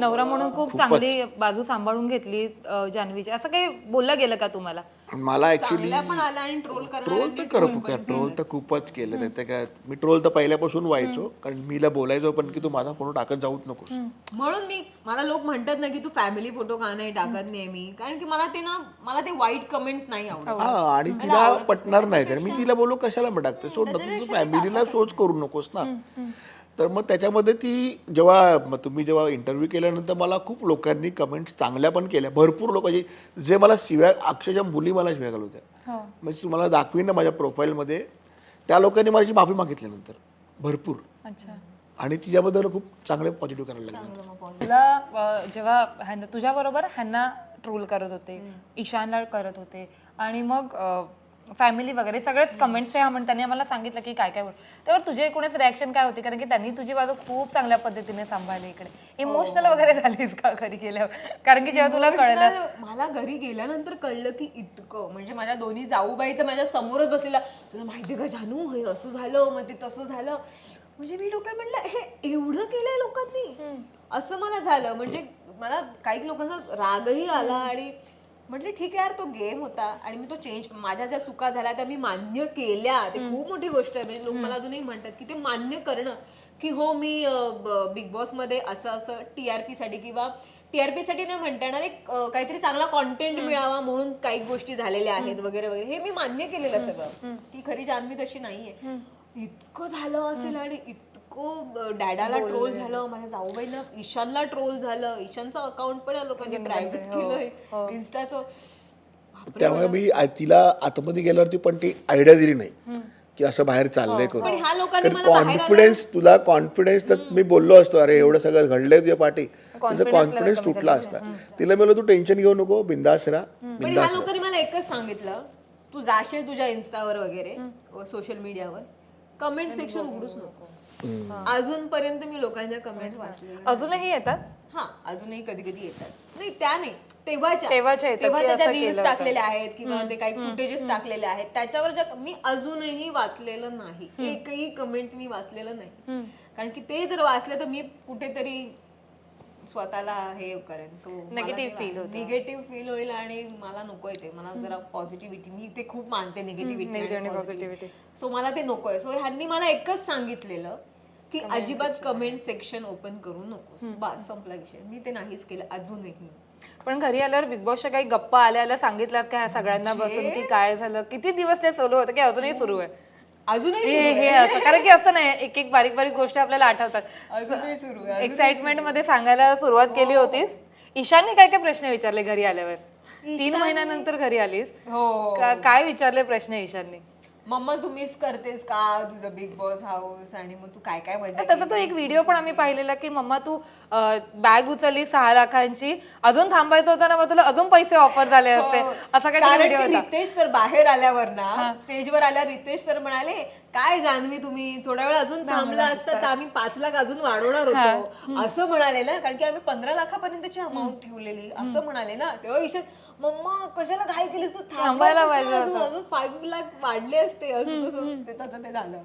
नवरा म्हणून खूप चांगली बाजू सांभाळून घेतली अं, जान्हवीची. असं काही बोललं गेलं का तुम्हाला? मला ऍक्च्युली पण आला आणि ट्रोल करणार ट्रोल तर करत का ट्रोल तर खूपच केलं त्याचं काय मी ट्रोल तर पहिल्यापासून व्हायचो. कारण मीला बोलायचो पण की तू माझा फोटो टाकत जाऊच नकोस. म्हणून मी मला लोक म्हणतात ना की तू फॅमिली फोटो का नाही टाकत नेहमी? कारण की मला ते ना मला ते वाईट कमेंट्स नाही आवडत. हा आणि तिला पटणार नाही. तर मी तिला बोलू कशाला मग टाकते? सोड ना तू फॅमिलीला सोच करू नकोस ना. तर मग त्याच्यामध्ये ती जेव्हा मग तुम्ही जेव्हा इंटरव्ह्यू केल्यानंतर मला खूप लोकांनी कमेंट्स चांगल्या पण केल्या. भरपूर लोक जे जे मला शिव्या अक्षरशः मुली मला शिव्या घालत होत्या हो. म्हणजे तुम्हाला दाखवीन ना माझ्या प्रोफाईलमध्ये त्या लोकांनी माझी माफी मागितली नंतर. भरपूर. अच्छा. आणि तिच्याबद्दल खूप चांगले पॉझिटिव्ह करायला लागले. तुला जेव्हा ह्यांना तुझ्या बरोबर ह्यांना ट्रोल करत होते ईशानला करत होते. आणि मग फॅमिली वगैरे सगळेच कमेंट्स ह्या म्हण त्यांनी आम्हाला सांगितलं की काय काय बोल. त्यावर तुझे एकूणच रिॲक्शन काय होते? कारण की त्यांनी तुझी बाजू खूप चांगल्या पद्धतीने सांभाळली इकडे. इमोशनल वगैरे झालीस का घरी गेल्यावर? कारण की जेव्हा तुला कळलं मला घरी गेल्यानंतर कळलं की इतकं. म्हणजे माझ्या दोन्ही जाऊबाई तर माझ्या समोरच बसलेला तुला माहिती का जानू? हे असं झालं मग ते तसं झालं. म्हणजे मी डोक्यात म्हटलं हे एवढं केलंय लोकांनी? असं मला झालं. म्हणजे मला काही लोकांना रागही आला आणि म्हटलं ठीक आहे यार तो गेम होता आणि मी तो चेंज माझ्या ज्या चुका झाल्या त्या मी मान्य केल्या. ते खूप मोठी गोष्ट आहे. म्हणजे लोक मला अजूनही म्हणतात की ते मान्य करणं की हो मी बिग बॉसमध्ये असं असं टीआरपी साठी किंवा टीआरपी साठी नाही म्हणता येणार एक काहीतरी चांगला कॉन्टेंट मिळावा म्हणून काही गोष्टी झालेल्या आहेत वगैरे वगैरे. हे मी मान्य केलेलं सगळं. की खरी जान्हवी तशी नाहीये. इतकं झालं असेल आणि इतकं अं, डॅडाला ट्रोल झालं माझ्या जाऊबाईला ईशानला ट्रोल झालं. ईशानचं अकाउंट पण या लोकांनी प्रायव्हेट केलंय. इन्स्टाचं त्यामुळे मी तिला आतमध्ये गेल्यावरती पण ती आयडिया दिली नाही की असं बाहेर चाललंय पण करून कारण मला बाहेर कॉन्फिडन्स तुला कॉन्फिडन्स तर मी बोललो असतो अरे एवढं सगळं घडलंय तुझ्या पाठी. तुझं कॉन्फिडन्स तुटला असता. तिला मी बोललो, तू टेन्शन घेऊ नको बिंदास राहा पण ह्या लोकांनी मला एकच सांगितलं तू जाशील तुझ्या इन्स्टावर वगैरे सोशल मीडियावर कमेंट सेक्शन उघडूच नकोस अजूनपर्यंत मी लोकांच्या कमेंट वाचले अजूनही येतात? हा अजूनही कधी कधी येतात. नाही त्या नाही. तेव्हाच्या. तेव्हाच्या येतात. तेव्हा की त्याच्या असं रील्स केलं टाकलेल्या आहेत किंवा ते काही फुटेजेस टाकलेले आहेत त्याच्यावर ज्या मी अजूनही वाचलेलं नाही. एकही कमेंट मी वाचलेलं नाही. कारण की ते जर वाचले तर मी कुठेतरी स्वतःला हे करेन. सो Negative feel होतं. निगेटिव्ह फील होईल आणि मला नकोय ते. मला जरा पॉझिटिव्हिटी मी ते खूप मानते निगेटिव्हिटी आणि पॉझिटिव्हिटी सो मला ते नकोय सो ह्यांनी मला एकच सांगितलेलं की अजिबात कमेंट सेक्शन ओपन करू नकोस. बस संपला विषय. मी ते नाहीच केलं अजूनही पण घरी आल्यावर बिग बॉसच्या काही गप्पा आल्या आल्या सांगितल्यास का ह्या सगळ्यांना बसून? की काय झालं? किती दिवस ते सुरू होतं? की अजूनही सुरू आहे? अजूनही हे हे असं कारण की असं नाही एक एक बारीक बारीक गोष्टी आपल्याला आठवतात. अजूनही सुरू आहे एक्साइटमेंटमध्ये सांगायला सुरुवात केली होतीस. ईशानने काय काय प्रश्न विचारले घरी आल्यावर? तीन महिन्यानंतर घरी आलीस. हो. का- काय विचारले प्रश्न ईशानने? मम्मा तू मिस करतेस का? तुझं बिग बॉस हाऊस आणि मग तू काय काय मजा तसा तो एक व्हिडिओ पण आम्ही पाहिलेला की मम्मा तू बॅग उचलली सहा लाखांची. अजून थांबायचं होतं ना मग तुला अजून पैसे ऑफर झाले असते. असा काही हो. कारण व्हिडिओ की होता. रितेश सर बाहेर आल्यावर ना स्टेजवर आल्यावर रितेश सर म्हणाले काय जान्हवी तुम्ही? थोडा वेळ अजून थांबला असता तर आम्ही पाच लाख अजून वाढवणार होतो. असं म्हणाले ना कारण की आम्ही पंधरा लाखापर्यंतची अमाऊंट ठेवलेली. असं म्हणाले ना तेव्हा ईशान मम्मा कशाला घाई केलीस? तू थांबायला थांबायला अजून फाईव्ह लाख वाढले असते असं तसं ते त्याचं ते झालं.